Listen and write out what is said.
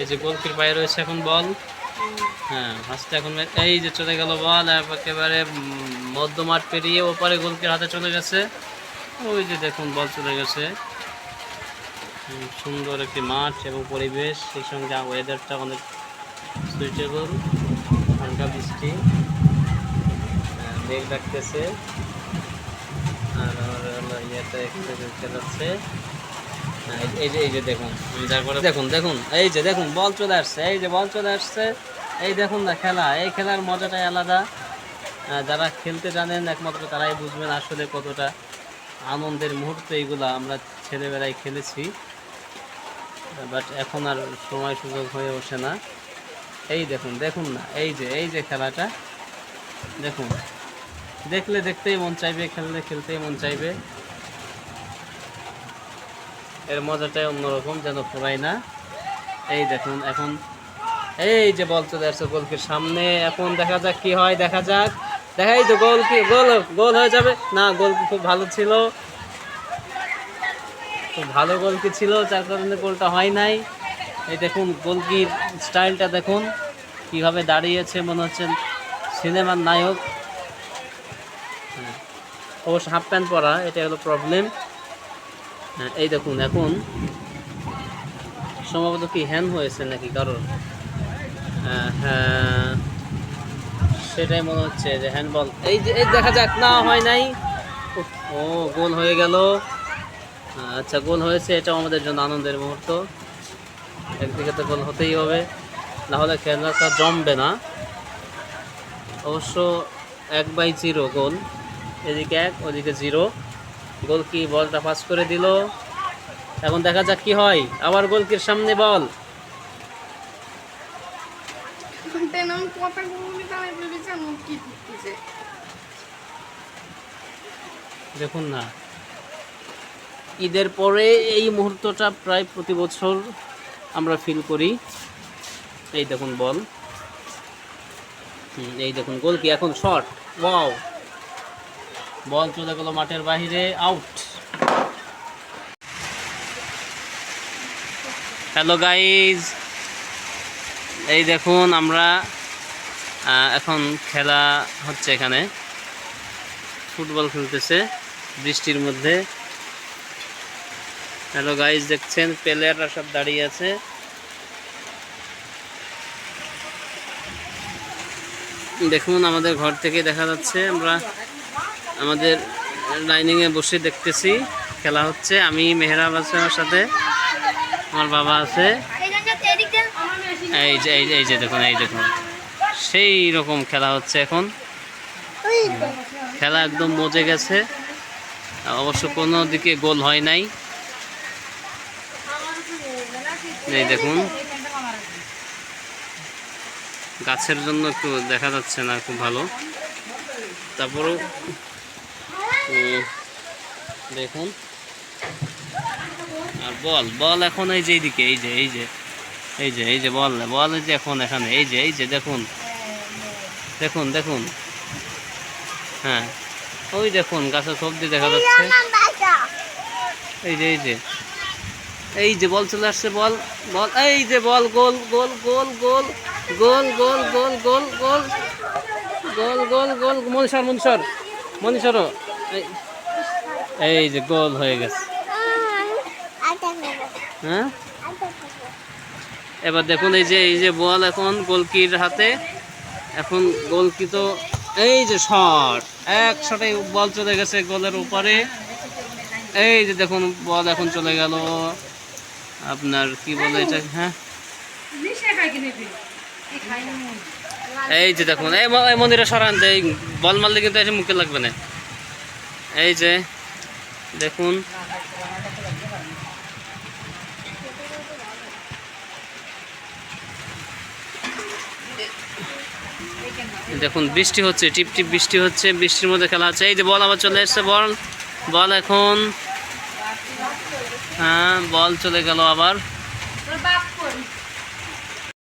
এই যে গোলকির পায়ে রয়েছে এখন বল। হ্যাঁ হাসতে এখন এই যে চলে গেল বল একেবারে উম, মধ্য মাঠ পেরিয়ে ওপারে গোলকির হাতে চলে গেছে। ওই যে দেখুন বল চলে গেছে। সুন্দর একটি মাঠ এবং পরিবেশ সেই সঙ্গে ওয়েদারটা অনেক সুইটেবল হালকা বৃষ্টি। মেঘ ডাকতেছে। আর ইয়েটা এখানে খেলাচ্ছে। এই- এই যে এই যে দেখুন। করে দেখুন দেখুন, এই যে দেখুন, বল চলে আসছে, এই যে বল চলে আসছে। এই দেখুন না খেলা, এই খেলার মজাটাই আলাদা। যারা খেলতে জানেন একমাত্র তারাই বুঝবেন আসলে কতটা আনন্দের মুহূর্ত এইগুলা আমরা ছেলেবেলায় খেলেছি। বাট এখন আর সময় সুযোগ হয়ে ওঠে না। এই দেখুন দেখুন না, এই যে এই যে খেলাটা। দেখুন, দেখলে দেখতেই মন চাইবে, খেললে খেলতেই মন চাইবে। এর মজাটাই অন্যরকম যেন ফুরাই না। এই দেখুন, এখন এই যে বল চলে আসছে গোলকির সামনে। এখন দেখা যাক কি হয়, দেখা যাক। দেখাই তো গোল কি গোল গোল হয়ে যাবে। না, গোল খুব ভালো ছিল। খুব ভালো গোল কি ছিল, যার কারণে গোলটা হয় নাই। এই দেখুন, গোলকির স্টাইলটা দেখুন। কীভাবে দাঁড়িয়েছে মনে হচ্ছে সিনেমার নায়ক। হ্যাঁ। অবশ্য হাফ প্যান্ট পরা এটা হলো প্রবলেম এই দেখুন এখন সম্ভবত কি হ্যান হয়েছে নাকি কারোর? হ্যাঁ, হ্যাঁ সেটাই মনে হচ্ছে যে হ্যান্ডবল এই যে এই দেখা যাক না হয় নাই। ও গোল হয়ে গেল। আচ্ছা গোল হয়েছে এটাও আমাদের জন্য আনন্দের মুহূর্ত। একদিকে তো গোল হতেই হবে না হলে খেলাটা জমবে না। অবশ্য এক বাই জিরো গোল এদিকে এক ওদিকে জিরো। গোল কি বলটা পাস করে দিল। এখন দেখা যাক কি হয়। আবার গোলকির সামনে বল। দেখুন না। ঈদের পরে এই মুহূর্তটা প্রায় প্রতি বছর আমরা ফিল করি। এই দেখুন বল। এই দেখুন গোল কি এখন শর্ট ওয়াও বল চলে গেল মাঠের বাইরে আউট হ্যালো গাইজ এই দেখুন আমরা এখন খেলা হচ্ছে এখানে। ফুটবল খেলতেছে বৃষ্টির মধ্যে। হ্যালো গাইজ দেখছেন প্লেয়াররা সব দাঁড়িয়ে আছে। দেখুন আমাদের ঘর থেকে দেখা যাচ্ছে আমরা আমাদের ডাইনিংয়ে বসে দেখতেছি, খেলা হচ্ছে। আমি মেহরাব আছে আমার সাথে। আমার বাবা আছে। এই যে এই যে এই যে দেখুন, এই দেখুন। সেই রকম খেলা হচ্ছে এখন। খেলা একদম মজে গেছে। অবশ্য কোনো দিকে গোল হয় নাই। এই দেখুন। গাছের জন্য একটু দেখা যাচ্ছে না, খুব ভালো। তারপরেও দেখুন আর বল বল এখন এই যে এইদিকে এই যে এই যে এই যে এই যে বল বল এই যে এখন এখানে এই যে এই যে দেখুন দেখুন দেখুন হ্যাঁ ওই দেখুন গাছের সবজি দেখা যাচ্ছে এই যে এই যে এই যে বল চলে আসছে বল বল এই যে বল গোল গোল গোল গোল গোল গোল গোল গোল গোল গোল গোল গোল মনীষর মনীষর মনীষর এই- যে গোল হয়ে গেছে। হ্যাঁ? এবার দেখুন এই যে এই যে বল এখন গোলকির হাতে। এখন গোলকি তো এই যে শট। এক শটে বল চলে গেছে গোলের উপরে। এই যে দেখুন, বল এখন চলে গেল। আপনার কি বলে এটা? হ্যাঁ? এই যে দেখুন এই মন্দিরে সরান এই বল মারলে কিন্তু এসে মুখে লাগবে না। এই যে, দেখুন। দেখুন, বৃষ্টি হচ্ছে টিপ টিপ বৃষ্টি হচ্ছে, বৃষ্টির মধ্যে খেলা হচ্ছে। এই যে বল আবার চলে এসছে, বল। বল এখন। হ্যাঁ বল চলে গেল আবার।